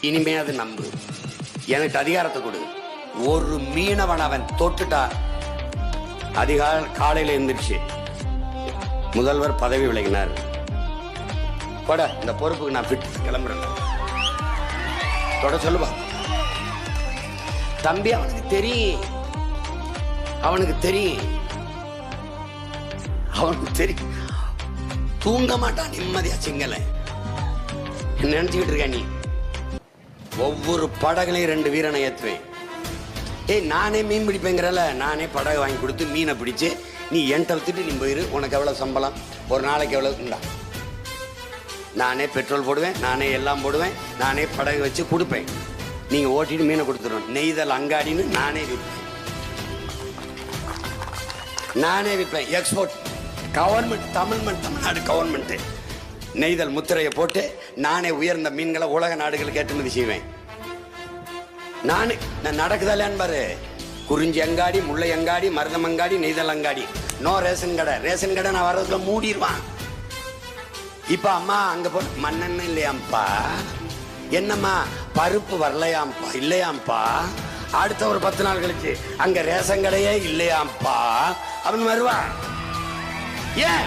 இனிமே அது நம்பு. எனக்கு அதிகாரத்தை கொடு. ஒரு மீனவன் அவன் தொட்டுட்டா அதிகால காலையில எந்திரிச்சு. முதல்வர் பதவி விலகினார். கொட இந்த பொறுப்புக்கு நான் ஃபிட் கிளம்புறேன். தொட சொல்லுவா தம்பி அவனுக்கு தெரியும். அவனுக்கு தெரியும். அவனுக்கு தெரியும். தூங்க மாட்டான் நிம்மதியா சிங்கல. நினைச்சுக்கிட்டு இருக்க நீ? ஒவ்வொரு படகுலையும் ரெண்டு வீரனை ஏற்றுவேன் ஏய் நானே மீன் பிடிப்பேங்கிறல நானே படகு வாங்கி கொடுத்து மீனை பிடிச்சு நீ என்கிட்ட வித்துட்டு நீ போயிரு. உனக்கு எவ்வளோ சம்பளம்? ஒரு நாளைக்கு எவ்வளோ உண்டா நானே பெட்ரோல் போடுவேன். நானே எல்லாம் போடுவேன். நானே படகு வச்சு கொடுப்பேன். நீங்க ஓட்டிட்டு மீனை கொடுத்துருவேன் நெய்தல் அங்காடின்னு நானே விற்பேன். நானே விற்பேன். எக்ஸ்போர்ட் கவர்மெண்ட் தமிழ்மெண்ட் தமிழ்நாடு கவர்மெண்ட்டு நெய்தல் முத்திரையை போட்டு நானே உயர்ந்த மீன்களை உலக நாடுகளுக்கு ஏற்றுமதி செய்வேன். நானு நான் நடக்குதா பாரு குறிஞ்சி அங்காடி முல்லை அங்காடி மருதம் அங்காடி நெய்தல் அங்காடி. நோ ரேஷன் கடை. ரேஷன் கடை நான் வர்றதுக்குள்ள மூடிடுவான் இப்ப அம்மா அங்க போ மண்ணெண்ணெய் இல்லையாம்ப்பா. என்னம்மா பருப்பு வரலையாம்ப்பா இல்லையாம்ப்பா. அடுத்த ஒரு பத்து நாள் கழிச்சு அங்க ரேஷன் கடையே இல்லையாம்ப்பா. அப்படின்னு வருவா ஏன்?